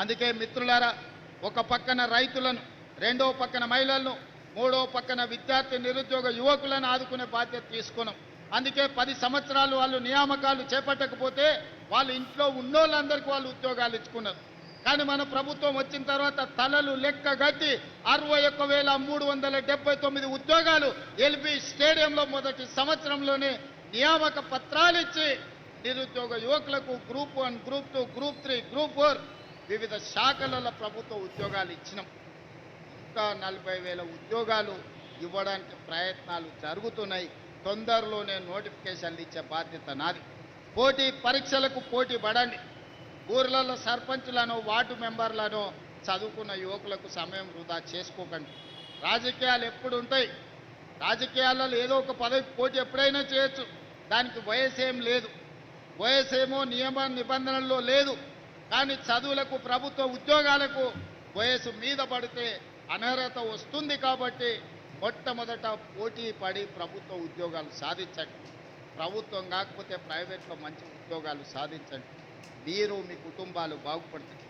అందుకే మిత్రులారా ఒక పక్కన రైతులను రెండో పక్కన మహిళలను మూడో పక్కన విద్యార్థి నిరుద్యోగ యువకులను ఆదుకునే బాధ్యత తీసుకున్నాం. అందుకే పది సంవత్సరాలు వాళ్ళు నియామకాలు చేపట్టకపోతే వాళ్ళ ఇంట్లో ఉన్నోళ్ళందరికీ వాళ్ళు ఉద్యోగాలు ఇచ్చుకున్నారు. కానీ మన ప్రభుత్వం వచ్చిన తర్వాత తలలు లెక్క గట్టి అరవై ఒక్క వేల మూడు వందల డెబ్బై తొమ్మిది ఉద్యోగాలు ఎల్బి స్టేడియంలో మొదటి సంవత్సరంలోనే నియామక పత్రాలు ఇచ్చి నిరుద్యోగ యువకులకు group one group two group three group four వివిధ శాఖలలో ప్రభుత్వ ఉద్యోగాలు ఇచ్చినాం. ఇంకా నలభై వేల ఉద్యోగాలు ఇవ్వడానికి ప్రయత్నాలు జరుగుతున్నాయి. తొందరలోనే నోటిఫికేషన్లు ఇచ్చే బాధ్యత నాది. పోటీ పరీక్షలకు పోటీ పడండి. ఊర్లలో సర్పంచులను వార్డు మెంబర్లను చదువుకున్న యువకులకు సమయం వృధా చేసుకోకండి. రాజకీయాలు ఎప్పుడు ఉంటాయి రాజకీయాలలో ఏదో ఒక పదవి పోటీ ఎప్పుడైనా చేయొచ్చు. దానికి వయసు ఏం లేదు. వయసు ఏమో నియమ నిబంధనల్లో లేదు. కానీ చదువులకు ప్రభుత్వ ఉద్యోగాలకు వయసు మీద పడితే అనర్హత వస్తుంది కాబట్టి మొట్టమొదట పోటీ పడి ప్రభుత్వ ఉద్యోగాలు సాధించండి. ప్రభుత్వం కాకపోతే ప్రైవేట్లో మంచి ఉద్యోగాలు సాధించండి. మీరు మీ కుటుంబాలు బాగుపడతాయి.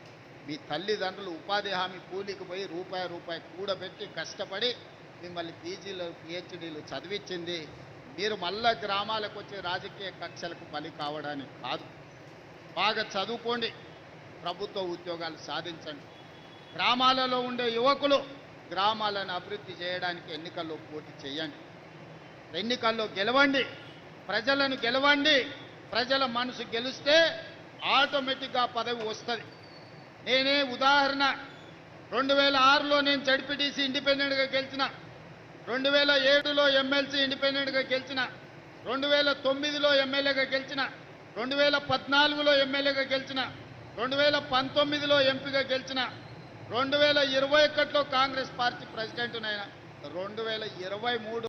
మీ తల్లిదండ్రులు ఉపాధి హామీ కూలికి పోయి రూపాయి రూపాయి కూడబెట్టి కష్టపడి మిమ్మల్ని పీజీలు పిహెచ్డీలు చదివించింది. మీరు మళ్ళా గ్రామాలకు వచ్చి రాజకీయ కక్షలకు బలి కావడానికి కాదు. బాగా చదువుకోండి. ప్రభుత్వ ఉద్యోగాలు సాధించండి. గ్రామాలలో ఉండే యువకులు గ్రామాలను అభివృద్ధి చేయడానికి ఎన్నికల్లో పోటీ చేయండి. ఎన్నికల్లో గెలవండి. ప్రజలను గెలవండి. ప్రజల మనసు గెలిస్తే ఆటోమేటిక్గా పదవి వస్తుంది. నేనే ఉదాహరణ. రెండు వేల ఆరులో నేను జడ్పీటీసీ ఇండిపెండెంట్గా గెలిచిన. రెండు వేల ఏడులో ఎమ్మెల్సీ ఇండిపెండెంట్గా గెలిచిన. రెండు వేల తొమ్మిదిలో ఎమ్మెల్యేగా గెలిచిన. రెండు వేల పద్నాలుగులో ఎమ్మెల్యేగా గెలిచిన. రెండు వేల పంతొమ్మిదిలో ఎంపీగా గెలిచిన రెండు వేల ఇరవై ఒకటిలో కాంగ్రెస్ పార్టీ ప్రెసిడెంట్నైనా రెండు వేల ఇరవై మూడు